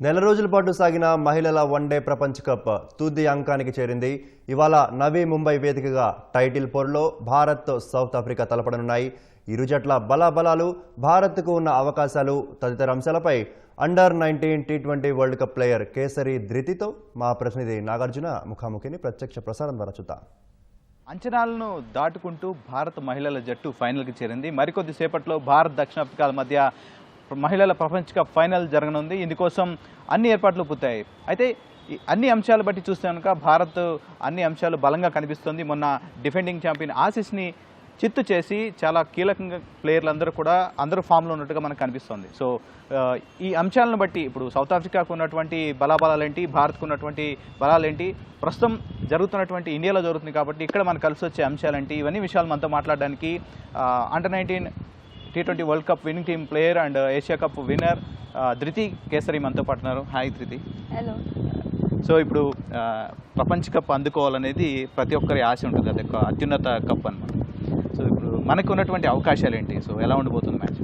నెల రోజుల పాటు సాగిన మహిళల వన్డే ప్రపంచ కప్ తుది అంకానికి చేరింది. ఇవాళ నవీ ముంబై వేదికగా టైటిల్ పోర్లో భారత్ సౌత్ ఆఫ్రికా తలపడనున్నాయి. ఇరు జట్ల బలాబలాలు భారత్కు ఉన్న అవకాశాలు తదితర అంశాలపై under nineteen T twenty world cup player Kesari ధృతితో మా ప్రతినిధి నాగార్జున ముఖాముఖిని ప్రత్యక్ష ప్రసారం ద్వారా చూద్దాం. అంచనాలను దాటుకుంటూ భారత మహిళల జట్టు ఫైనల్కి చేరింది. మరికొద్ది సేపట్లో భారత్ దక్షిణాఫ్రికాల మధ్య మహిళల ప్రపంచ కప్ ఫైనల్ జరగనుంది. ఇందుకోసం అన్ని ఏర్పాట్లు పూర్తయ్యాయి. అయితే ఈ అన్ని అంశాలు బట్టి చూస్తే కనుక భారత్ అన్ని అంశాలు బలంగా కనిపిస్తుంది. మొన్న డిఫెండింగ్ ఛాంపియన్ ఆశిష్ని చిత్తు చేసి చాలా కీలకంగా ప్లేయర్లందరూ కూడా అందరూ ఫామ్లో ఉన్నట్టుగా మనకు కనిపిస్తుంది. సో ఈ అంశాలను బట్టి ఇప్పుడు సౌత్ ఆఫ్రికాకు ఉన్నటువంటి బలాబలాలేంటి భారత్కు ఉన్నటువంటి బలాలేంటి ప్రస్తుతం జరుగుతున్నటువంటి ఇండియాలో జరుగుతుంది కాబట్టి ఇక్కడ మనకు కలిసి వచ్చే అంశాలేంటి ఇవన్నీ విషయాలు మనతో మాట్లాడడానికి under nineteen T twenty world cup winning team player and Asia cup winner Dhruti Kesari మనతో పాటున్నారు హాయ్ ధృతి హలో సో ఇప్పుడు ఆ, ప్రపంచ కప్ అందుకోవాలనేది ప్రతి ఒక్కరి ఆశ ఉంటుంది. అది ఒక అత్యున్నత కప్ అన్నమాట. సో ఇప్పుడు మనకు ఉన్నటువంటి అవకాశాలు ఏంటి? సో ఎలా ఉండబోతుంది మ్యాచ్?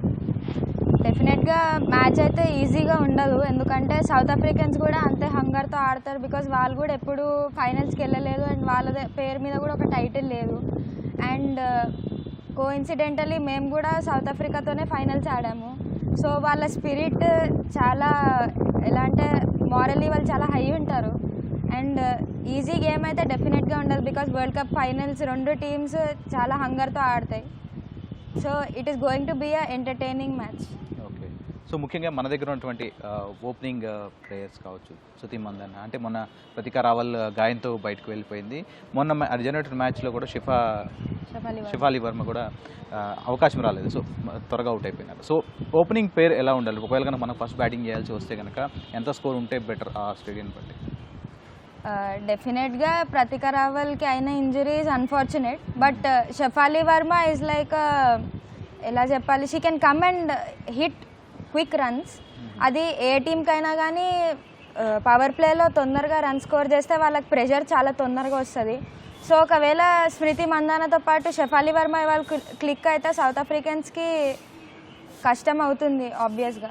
డెఫినెట్గా మ్యాచ్ అయితే ఈజీగా ఉండదు. ఎందుకంటే సౌత్ ఆఫ్రికన్స్ కూడా అంతే హంగర్తో ఆడతారు. బికాజ్ వాళ్ళు కూడా ఎప్పుడు ఫైనల్స్కి వెళ్ళలేదు. అండ్ వాళ్ళ పేరు మీద కూడా ఒక టైటిల్ లేదు. అండ్ కో ఇన్సిడెంటలీ మేము కూడా సౌత్ ఆఫ్రికాతోనే ఫైనల్స్ ఆడాము. సో వాళ్ళ స్పిరిట్ చాలా ఎలా అంటే మారల్లీ వాళ్ళు చాలా హై ఉంటారు. అండ్ ఈజీ గేమ్ అయితే డెఫినెట్గా ఉండదు బికాస్ వరల్డ్ కప్ ఫైనల్స్ రెండు టీమ్స్ చాలా హంగర్తో ఆడతాయి. So it is going to be a entertaining match so ముఖ్యంగా మన దగ్గర ఉన్నటువంటి ఓపెనింగ్ ప్లేయర్స్ కావచ్చు శృతి మందన్ అంటే మొన్న ప్రతికా రావల్ గాయంతో బయటకు వెళ్ళిపోయింది. మొన్న జరిగినటువంటి మ్యాచ్లో కూడా షిఫా షిఫాలి వర్మ. కూడా అవకాశం రాలేదు. సో త్వరగా అవుట్ అయిపోయినారు. సో ఓపెనింగ్ పేరు ఎలా ఉండాలి? ఒకవేళ కనుక మనం ఫస్ట్ బ్యాటింగ్ చేయాల్సి వస్తే కనుక ఎంత స్కోర్ ఉంటే బెటర్ ఆ స్టేడియం బట్టి? డెఫినెట్గా ప్రతిక రావల్కి అయిన injuries unfortunate but Shafali Verma is like ఎలా చెప్పాలి? She can come and hit quick runs. అది ఏ టీంకైనా కానీ పవర్ ప్లేలో తొందరగా రన్ స్కోర్ చేస్తే వాళ్ళకి ప్రెషర్ చాలా తొందరగా వస్తుంది. సో ఒకవేళ స్మృతి మందానతో పాటు షఫాలి వర్మ వాళ్ళు క్లిక్ అయితే సౌత్ ఆఫ్రికన్స్కి కష్టం అవుతుంది ఆబ్వియస్గా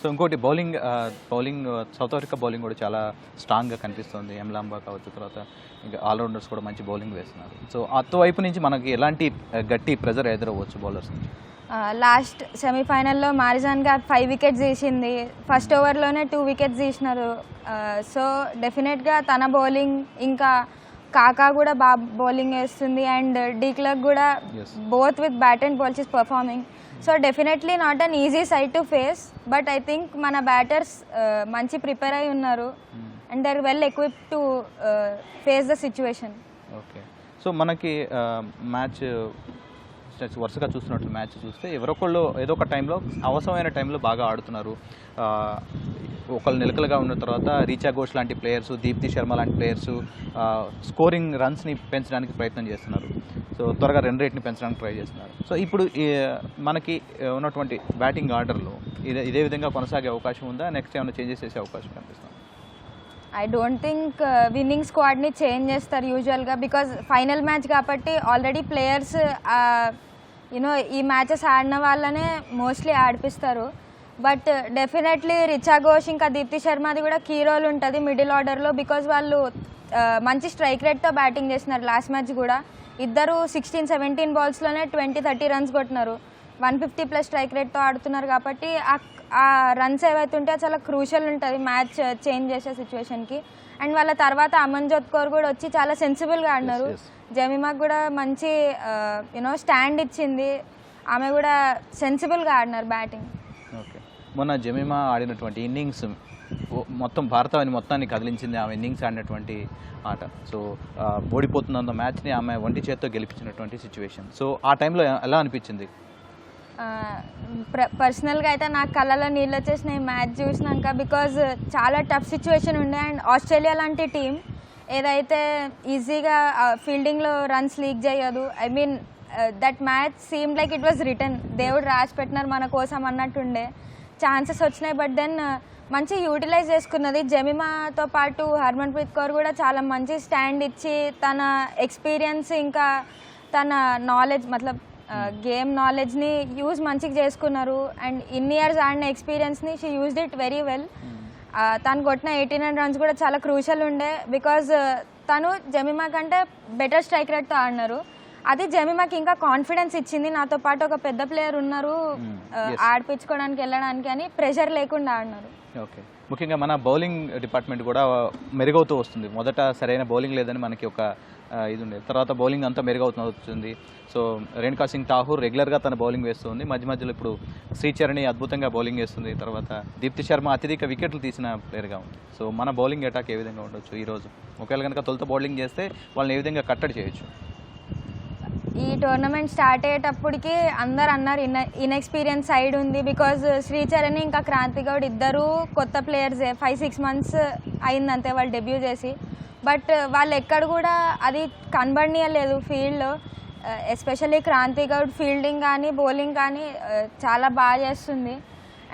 సో ఇంకోటి bowling bowling South Africa bowling కూడా చాలా స్ట్రాంగ్గా కనిపిస్తుంది. ఎంలాంబా కావచ్చు తర్వాత ఇంకా ఆల్రౌండర్స్ కూడా మంచి బౌలింగ్ వేస్తున్నారు. సో అటువైపు నుంచి మనకి ఎలాంటి గట్టి ప్రెజర్ ఎదురవ్వచ్చు బౌలర్స్ నుంచి? లాస్ట్ సెమీఫైనల్లో మారిజాన్ గారు ఫైవ్ వికెట్స్ తీసింది. ఫస్ట్ ఓవర్లోనే టూ వికెట్స్ తీసినారు. సో డెఫినెట్గా తన బౌలింగ్ ఇంకా కాకా కూడా బాగా బౌలింగ్ వేస్తుంది అండ్ డీక్లక్ కూడా. Both with bat and balls is performing. So definitely not an easy side to face but I think మన బ్యాటర్స్ మంచి ప్రిపేర్ అయి ఉన్నారు. And they're well equip to face the situation. Okay so మనకి match వరుసగా చూస్తున్నట్లు match చూస్తే ఎవరొకళ్ళు ఏదో ఒక టైంలో అవసరమైన టైంలో బాగా ఆడుతున్నారు. ఒకళ్ళు నిలకలుగా ఉన్న తర్వాత రీచా ఘోష్ లాంటి ప్లేయర్స్ దీప్తి శర్మ లాంటి ప్లేయర్స్ స్కోరింగ్ రన్స్ని పెంచడానికి ప్రయత్నం చేస్తున్నారు. సో త్వరగా రన్ రేట్ని పెంచడానికి ట్రై చేస్తున్నారు. సో ఇప్పుడు మనకి ఉన్నటువంటి బ్యాటింగ్ ఆర్డర్లో ఇదే ఇదే విధంగా కొనసాగే అవకాశం ఉందా? నెక్స్ట్ ఏమైనా చేంజెస్ చేసే అవకాశం కనిపిస్తుంది? ఐ డోంట్ థింక్ విన్నింగ్ స్క్వాడ్ని చేంజ్ చేస్తారు యూజువల్గా బికాజ్ ఫైనల్ మ్యాచ్ కాబట్టి ఆల్రెడీ ప్లేయర్స్ యూనో ఈ మ్యాచెస్ ఆడిన వాళ్ళనే మోస్ట్లీ ఆడిపిస్తారు. బట్ డెఫినెట్లీ రిచా ఘోష్ ఇంకా దీప్తి శర్మది కూడా కీ రోల్ ఉంటుంది మిడిల్ ఆర్డర్లో బికాజ్ వాళ్ళు uh, మంచి స్ట్రైక్ రేట్తో బ్యాటింగ్ చేసినారు లాస్ట్ మ్యాచ్ కూడా. ఇద్దరు సిక్స్టీన్ సెవెంటీన్ బాల్స్లోనే ట్వంటీ థర్టీ రన్స్ కొట్టినారు. వన్ ఫిఫ్టీ ప్లస్ స్ట్రైక్ రేట్తో ఆడుతున్నారు కాబట్టి ఆ- రన్స్ ఏవైతే ఉంటే చాలా క్రూషల్ ఉంటుంది మ్యాచ్ చేంజ్ చేసే సిచ్యువేషన్కి. అండ్ వాళ్ళ తర్వాత అమన్జోత్ కౌర్ కూడా వచ్చి చాలా సెన్సిబుల్గా ఆడినారు. జమీమాకు కూడా మంచి యూనో స్టాండ్ ఇచ్చింది. ఆమె కూడా సెన్సిబుల్గా ఆడినారు బ్యాటింగ్. ఓకే. మొన్న జమీమా ఆడినటువంటి ఇన్నింగ్స్ మొత్తం భారతాన్ని మొత్తాన్ని కదిలించింది ఆమె ఇన్నింగ్స్ ఆడినటువంటి ఆట. సో ఆ, ఓడిపోతున్న మ్యాచ్ని ఆమె ఒంటి చేత్తో గెలిపించినటువంటి సిచ్యువేషన్. సో ఆ టైంలో ఎలా అనిపించింది? పర్సనల్గా అయితే నాకు కళ్ళలో నీళ్ళు వచ్చేసినాయి. మ్యాచ్ చూసినాక బికాజ్ చాలా టఫ్ సిచ్యువేషన్ ఉండే. అండ్ ఆస్ట్రేలియా లాంటి టీం ఏదైతే ఈజీగా ఫీల్డింగ్లో రన్స్ లీక్ చేయదు. I mean that match seem like it was written దేవుడు రాసి పెట్టినారు మన కోసం అన్నట్టుండే. ఛాన్సెస్ వచ్చినాయి బట్ దెన్ మంచి యూటిలైజ్ చేసుకున్నది. జమిమాతో పాటు హర్మన్ ప్రీత్ కౌర్ కూడా చాలా మంచి స్టాండ్ ఇచ్చి తన ఎక్స్పీరియన్స్ ఇంకా తన నాలెడ్జ్ మతలబ్ గేమ్ నాలెడ్జ్ని యూజ్ మంచిగా చేసుకున్నారు. అండ్ ఇన్ని ఇయర్స్ ఆడిన ఎక్స్పీరియన్స్ని she used it very well తను కొట్టిన ఎయిటీ నైన్ రన్స్ కూడా చాలా క్రూషల్ ఉండే బికాజ్ తను జమీమా కంటే బెటర్ స్ట్రైక్ రేట్తో ఆడినారు. అది జమీమాకి ఇంకా కాన్ఫిడెన్స్ ఇచ్చింది. నాతో పాటు ఒక పెద్ద ప్లేయర్ ఉన్నారు. ఆ, ఆడిపించుకోవడానికి వెళ్ళడానికి అని ప్రెషర్ లేకుండా ఆడినారు. ఓకే ముఖ్యంగా మన బౌలింగ్ డిపార్ట్మెంట్ కూడా మెరుగవుతూ వస్తుంది. మొదట సరైన బౌలింగ్ లేదని మనకి ఒక ఇది ఉండేది. తర్వాత బౌలింగ్ అంతా మెరుగవుతూ వస్తుంది. సో రేణుకా సింగ్ ఠాహూర్ రెగ్యులర్గా తన బౌలింగ్ వేస్తుంది. మధ్య మధ్యలో ఇప్పుడు శ్రీచరణి అద్భుతంగా బౌలింగ్ వేస్తుంది. తర్వాత దీప్తి శర్మ అత్యధిక వికెట్లు తీసిన ప్లేయర్గా ఉంది. సో మన బౌలింగ్ అటాక్ ఏ విధంగా ఉండొచ్చు ఈరోజు ఒకవేళ కనుక తొలుత బౌలింగ్ చేస్తే వాళ్ళని ఏ విధంగా కట్టడి చేయొచ్చు? ఈ టోర్నమెంట్ స్టార్ట్ అయ్యేటప్పటికి అందరు అన్నారు ఇన్ ఇన్ఎక్స్పీరియన్స్ సైడ్ ఉంది బికాజ్ శ్రీచరణ్ ఇంకా క్రాంతి గౌడ్ ఇద్దరు కొత్త ప్లేయర్సే ఫైవ్ సిక్స్ మంత్స్ అయిందంతే వాళ్ళు డెబ్యూ చేసి. బట్ వాళ్ళు ఎక్కడ కూడా అది కనబడనీయలేదు ఫీల్డ్లో ఎస్పెషల్లీ క్రాంతి గౌడ్ ఫీల్డింగ్ కానీ బౌలింగ్ కానీ చాలా బాగా చేస్తుంది.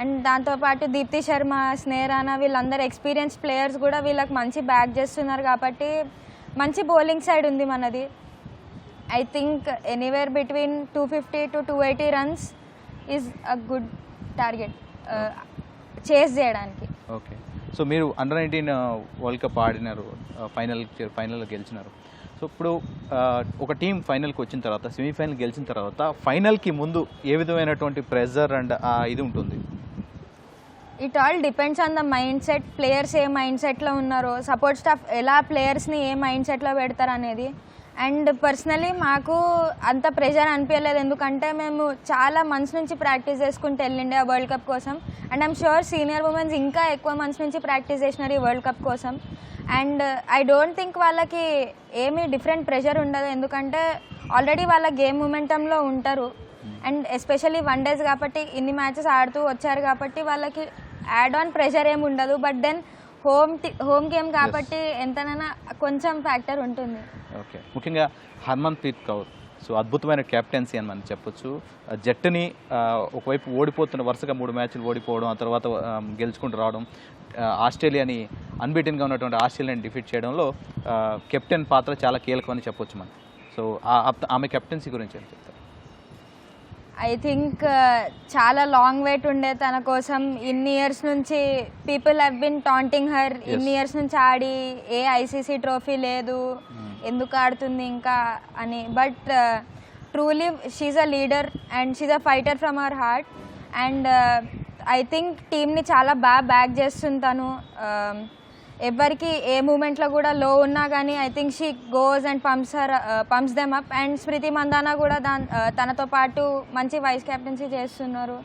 అండ్ దాంతోపాటు దీప్తి శర్మ స్నేహరానా వీళ్ళందరూ ఎక్స్పీరియన్స్ ప్లేయర్స్ కూడా వీళ్ళకి మంచి బ్యాక్ చేస్తున్నారు కాబట్టి మంచి బౌలింగ్ సైడ్ ఉంది మనది. I think anywhere between two fifty to two eighty runs is a good target chase చేయడానికి. ఓకే సో మీరు under nineteen world cup final final final గెలిచినారు. సో ఇప్పుడు ఆ, ఒక టీం ఫైనల్కి వచ్చిన తర్వాత సెమీఫైనల్ గెలిచిన తర్వాత ఫైనల్కి ముందు ఏ విధమైనటువంటి ప్రెజర్ అండ్ ఇది ఉంటుంది? It all depends on the mindset players A mind సెట్లో ఉన్నారో సపోర్ట్ స్టాఫ్ ఎలా ప్లేయర్స్ని ఏ మైండ్ సెట్లో పెడతారు అనేది అండ్ పర్సనలీ మాకు అంత ప్రెషర్ అనిపించలేదు ఎందుకంటే మేము చాలా మంత్స్ నుంచి ప్రాక్టీస్ చేసుకుంటూ వెళ్ళిండే ఆ వరల్డ్ కప్ కోసం. And I'm sure senior women's ఇంకా ఎక్కువ మంత్స్ నుంచి ప్రాక్టీస్ చేసినారు ఈ వరల్డ్ కప్ కోసం. అండ్ ఐ డోంట్ థింక్ వాళ్ళకి ఏమీ డిఫరెంట్ ప్రెషర్ ఉండదు. ఎందుకంటే ఆల్రెడీ వాళ్ళ గేమ్ మూమెంటంలో ఉంటారు. అండ్ ఎస్పెషల్లీ వన్ డేస్ కాబట్టి ఇన్ని మ్యాచెస్ ఆడుతూ వచ్చారు కాబట్టి వాళ్ళకి యాడ్ ఆన్ ప్రెషర్ ఏమి ఉండదు. But then home home game కాబట్టి ఎంతనైనా కొంచెం ఫ్యాక్టర్ ఉంటుంది. ఓకే ముఖ్యంగా హర్మన్ ప్రీత్ కౌర్. సో అద్భుతమైన క్యాప్టెన్సీ అని మనం చెప్పొచ్చు. జట్టుని ఒకవైపు ఓడిపోతున్న వరుసగా మూడు మ్యాచ్లు ఓడిపోవడం ఆ తర్వాత గెలుచుకుంటూ రావడం ఆస్ట్రేలియాని అన్బీటెన్గా ఉన్నటువంటి ఆస్ట్రేలియాని డిఫీట్ చేయడంలో కెప్టెన్ పాత్ర చాలా కీలకమని చెప్పొచ్చు మనం. సో ఆమె కెప్టెన్సీ గురించి ఏం చెప్తారు? ఐ థింక్ చాలా లాంగ్ వెయిట్ ఉండే తన కోసం. ఇన్ని ఇయర్స్ నుంచి people have been taunting her ఇన్ని ఇయర్స్ నుంచి ఆడి ఏ ఐసీసీ ట్రోఫీ లేదు. ఎందుకు ఆడుతుంది ఇంకా అని. But truly she's a leader and she's a fighter from our heart and I think టీమ్ని చాలా బాగా బ్యాక్ చేస్తుంది తను. Um, ఎవరికి ఏ మూమెంట్లో కూడా లో ఉన్నా కానీ I think she goes and pumps her pumps them up and Smriti Mandhana కూడా దాని తనతో పాటు మంచి వైస్ కెప్టెన్సీ చేస్తున్నారు.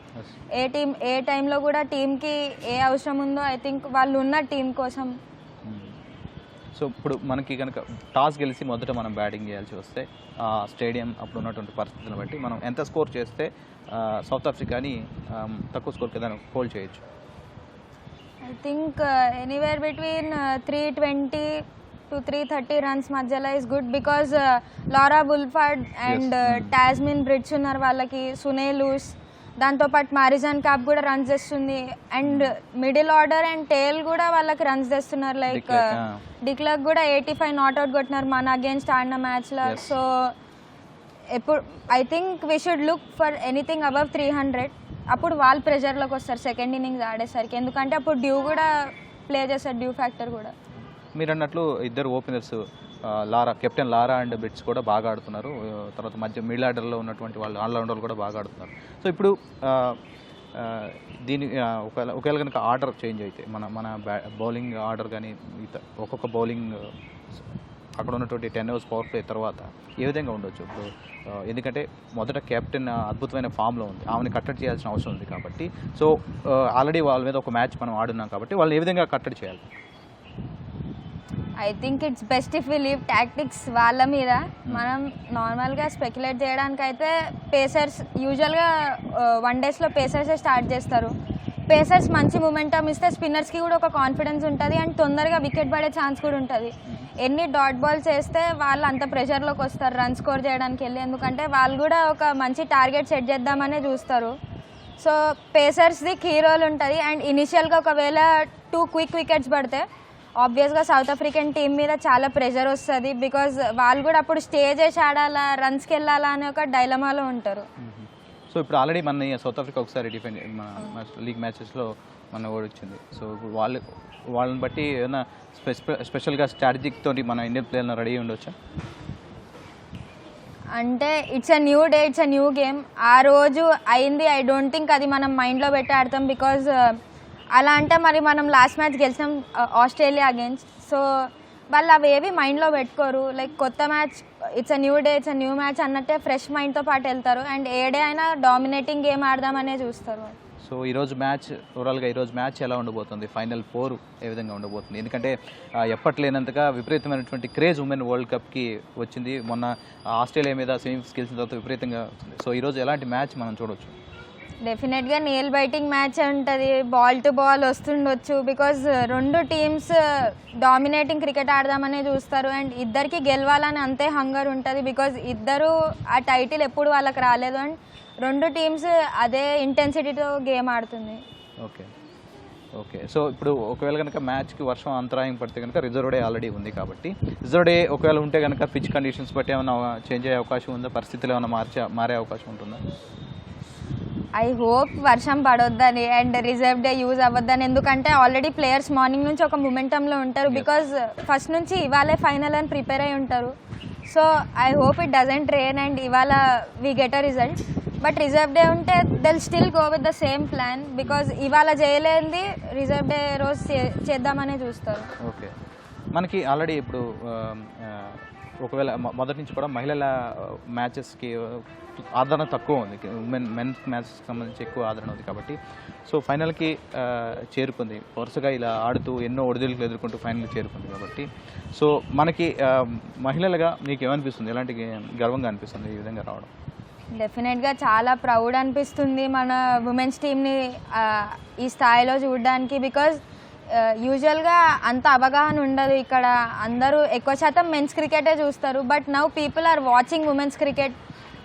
ఏ టీం ఏ టైంలో కూడా టీంకి ఏ అవసరం ఉందో ఐ థింక్ వాళ్ళు ఉన్న టీం కోసం. సో ఇప్పుడు మనకి కనుక టాస్ గెలిచి మొదట మనం బ్యాటింగ్ చేయాల్సి వస్తే ఆ స్టేడియం అప్పుడు ఉన్నటువంటి పరిస్థితులను బట్టి మనం ఎంత స్కోర్ చేస్తే సౌత్ ఆఫ్రికాని ఆ, తక్కువ స్కోర్ కింద హోల్డ్ చేయొచ్చు? I think anywhere between three twenty to three thirty runs మధ్యలో ఇస్ గుడ్ బికాజ్ లారా బుల్ఫార్డ్ అండ్ టాస్మిన్ బ్రిడ్జ్ ఉన్నారు వాళ్ళకి సునే లూస్ దాంతోపాటు మారిజాన్ కాప్ కూడా రన్స్ తెస్తుంది and middle order and tail కూడా వాళ్ళకి రన్స్ తెస్తున్నారు లైక్. డిక్లర్క్ కూడా ఎయిటీ ఫైవ్ నాట్అవుట్ కొట్టినారు మన అగేన్స్ట్ ఆడిన మ్యాచ్లో. సో ఎప్పుడు I think we should look for anything above three hundred అప్పుడు వాళ్ళు ప్రెషర్లోకి వస్తారు సెకండ్ ఇన్నింగ్స్ ఆడేసరికి. ఎందుకంటే అప్పుడు డ్యూ కూడా ప్లే చేస్తారు డ్యూ ఫ్యాక్టర్ కూడా. మీరు అన్నట్లు ఇద్దరు openers Laura captain Laura and Brits కూడా బాగా ఆడుతున్నారు. తర్వాత మధ్య మిడిల్ ఆర్డర్లో ఉన్నటువంటి వాళ్ళు ఆల్రౌండర్లు కూడా బాగా ఆడుతున్నారు. సో ఇప్పుడు దీని ఒకవేళ ఒకవేళ కనుక ఆర్డర్ చేంజ్ అయితే మన మన బ్యా బౌలింగ్ ఆర్డర్ కానీ ఒక్కొక్క బౌలింగ్ అక్కడ ఉన్నటువంటి టెన్ అవర్స్ పవర్ ప్లే తర్వాత ఏ విధంగా ఉండొచ్చు. ఇప్పుడు ఎందుకంటే మొదట కెప్టెన్ అద్భుతమైన ఫామ్లో ఉంది. ఆమెను కట్టడి చేయాల్సిన అవసరం ఉంది కాబట్టి. సో ఆల్రెడీ వాళ్ళ మీద ఒక మ్యాచ్ మనం ఆడున్నాం కాబట్టి వాళ్ళని ఏ విధంగా కట్టడి చేయాలి? I think it's best if we leave tactics వాళ్ళ మీద. మనం నార్మల్గా స్పెక్యులేట్ చేయడానికైతే పేసర్స్ యూజువల్గా వన్ డేస్లో పేసర్సే స్టార్ట్ చేస్తారు. పేసర్స్ మంచి మూమెంటం ఇస్తే స్పిన్నర్స్కి కూడా ఒక కాన్ఫిడెన్స్ ఉంటుంది అండ్ తొందరగా వికెట్ పడే ఛాన్స్ కూడా ఉంటుంది. ఎన్ని డాట్ బాల్స్ వేస్తే వాళ్ళు అంత ప్రెషర్లోకి వస్తారు రన్ స్కోర్ చేయడానికి వెళ్ళి. ఎందుకంటే వాళ్ళు కూడా ఒక మంచి టార్గెట్ సెట్ చేద్దామనే చూస్తారు. సో పేసర్స్ది కీ రోల్ ఉంటుంది అండ్ ఇనిషియల్గా ఒకవేళ టూ క్విక్ వికెట్స్ పడితే ఆబ్వియస్గా సౌత్ ఆఫ్రికన్ టీం మీద చాలా ప్రెషర్ వస్తుంది బికాజ్ వాళ్ళు కూడా అప్పుడు స్టే చేసి ఆడాలా రన్స్కి వెళ్ళాలా అనే ఒక డైలమాలో ఉంటారు. సో ఇప్పుడు ఆల్రెడీ మన సౌత్ ఆఫ్రికా ఒకసారి డిఫెండ్ మన లీగ్ మ్యాచెస్లో మన ఓడిచ్చింది సో ఇప్పుడు వాళ్ళు వాళ్ళని బట్టి ఏదైనా స్పెషల్ స్పెషల్గా స్ట్రాటజిక్ తోటి మన ఇండియన్ ప్లేయర్లను రెడీ ఉండొచ్చా? అంటే it's a new day it's a new game ఆ రోజు అయింది ఐ డోంట్ థింక్ అది మనం మైండ్లో పెట్టి ఆడతాం బికాజ్ uh, అలా అంటే మరి మనం లాస్ట్ మ్యాచ్ గెలిచాం ఆస్ట్రేలియా అగేన్స్ట్ సో వాళ్ళు అవి ఏవి మైండ్లో పెట్టుకోరు. లైక్ కొత్త match it's a new day it's a new match అన్నట్టే ఫ్రెష్ మైండ్తో పాటు వెళ్తారు. అండ్ ఏ డే అయినా డామినేటింగ్ గేమ్ ఆడదామనే చూస్తారు. సో ఈరోజు మ్యాచ్ ఓవరాల్గా ఈరోజు మ్యాచ్ ఎలా ఉండబోతుంది? ఫైనల్ ఫోర్ ఏ విధంగా ఉండబోతుంది? ఎందుకంటే ఎప్పట్లేనంతగా విపరీతమైనటువంటి క్రేజ్ ఉమెన్ వరల్డ్ కప్కి వచ్చింది. మొన్న ఆస్ట్రేలియా మీద సెమీస్ గెలిచిన తర్వాత విపరీతంగా వచ్చింది. సో ఈరోజు ఎలాంటి మ్యాచ్ మనం చూడవచ్చు డెఫినెట్గా నేల్ బైటింగ్ మ్యాచ్ ఉంటుంది. బాల్ టు బాల్ వస్తుండొచ్చు బికాజ్ uh, రెండు టీమ్స్ డామినేటింగ్ క్రికెట్ ఆడదామనే చూస్తారు అండ్ ఇద్దరికి గెలవాలని అంతే హంగర్ ఉంటుంది బికాజ్ ఇద్దరు ఆ టైటిల్ ఎప్పుడు వాళ్ళకి రాలేదు అండ్ రెండు టీమ్స్ uh, అదే ఇంటెన్సిటీతో గేమ్ ఆడుతుంది. ఓకే ఓకే సో ఇప్పుడు ఒకవేళ కనుక మ్యాచ్కి వర్షం అంతరాయం పడితే కనుక రిజర్వ్ డే ఆల్రెడీ ఉంది కాబట్టి. రిజర్వ్ డే ఒకవేళ ఉంటే కనుక పిచ్ కండిషన్స్ బట్టి ఏమైనా చేంజ్ అయ్యే అవకాశం ఉందా? పరిస్థితులు ఏమైనా మార్చే మారే అవకాశం ఉంటుందా? ఐ హోప్ వర్షం పడొద్దని అండ్ రిజర్వ్ డే యూజ్ అవ్వద్దని. ఎందుకంటే ఆల్రెడీ ప్లేయర్స్ మార్నింగ్ నుంచి ఒక మొమెంటంలో ఉంటారు బికాజ్ ఫస్ట్ నుంచి ఇవాళే ఫైనల్ అని ప్రిపేర్ అయి ఉంటారు. So I hope it doesn't rain and ఇవాళ we get a result but reserve day ఉంటే they'll still go with the same plan because ఇవాళ చేయలేంది రిజర్వ్ డే రోజు చేద్దామనే చూస్తారు. ఓకే మనకి ఆల్రెడీ ఇప్పుడు ఆ, ఆ, ఒకవేళ మొదటి నుంచి కూడా మహిళల మ్యాచెస్కి ఆదరణ తక్కువ ఉంది. ఉమెన్ మెన్స్ మ్యాచెస్కి సంబంధించి ఎక్కువ ఆదరణ ఉంది కాబట్టి. సో ఫైనల్కి చేరుకుంది. వరుసగా ఇలా ఆడుతూ ఎన్నో ఒడిదుడుకులు ఎదుర్కొంటూ ఫైనల్కి చేరుకుంది కాబట్టి. సో మనకి మహిళలుగా మీకు ఏమనిపిస్తుంది? ఎలాంటి గర్వంగా అనిపిస్తుంది ఈ విధంగా రావడం? డెఫినెట్గా చాలా ప్రౌడ్ అనిపిస్తుంది మన ఉమెన్స్ టీమ్ని ఈ స్థాయిలో చూడడానికి. బికాజ్ యూజువల్గా అంత అవగాహన ఉండదు ఇక్కడ. అందరూ ఎక్కువ శాతం మెన్స్ క్రికెటే చూస్తారు. But now people are watching women's cricket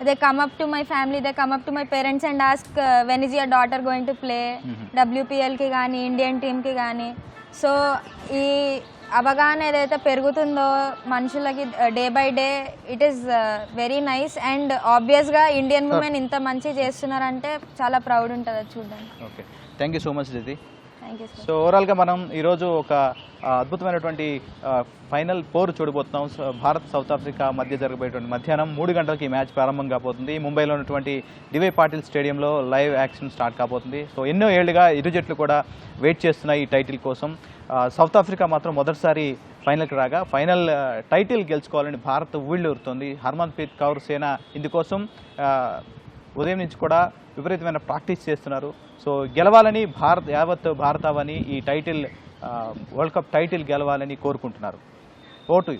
they come up to my family they come up to my parents and ask when is your daughter going to play డబ్ల్యూపీఎల్కి కానీ ఇండియన్ టీమ్కి కానీ సో ఈ అవగాహన ఏదైతే పెరుగుతుందో మనుషులకి day by day it is very nice and ఆబ్వియస్గా Indian women ఇంత మంచి చేస్తున్నారంటే చాలా ప్రౌడ్ ఉంటుంది అది చూడడానికి. Okay thank you so much దిది you so ఓవరాల్గా మనం ఈరోజు ఒక అద్భుతమైనటువంటి ఫైనల్ పోరు చూడబోతున్నాం. సో భారత్ సౌత్ ఆఫ్రికా మధ్య జరగబోయేటువంటి మధ్యాహ్నం మూడు గంటలకి ఈ మ్యాచ్ ప్రారంభం కాబోతుంది. ముంబైలో ఉన్నటువంటి డివై పాటిల్ స్టేడియంలో లైవ్ యాక్షన్ స్టార్ట్ కాబోతుంది. సో ఎన్నో ఏళ్ళుగా ఇరు జట్లు కూడా వెయిట్ చేస్తున్నాయి ఈ టైటిల్ కోసం. సౌత్ ఆఫ్రికా మాత్రం మొదటిసారి ఫైనల్కి రాగా ఫైనల్ టైటిల్ గెలుచుకోవాలని భారత్ ఊళ్ళూరుతోంది. హర్మన్ ప్రీత్ కౌర్ సేన ఇందుకోసం ఉదయం నుంచి కూడా విపరీతమైన ప్రాక్టీస్ చేస్తున్నారు. సో గెలవాలని భారత్ యావత్ భారతావని ఈ టైటిల్ వరల్డ్ కప్ టైటిల్ గెలవాలని కోరుకుంటున్నారు. ఓటు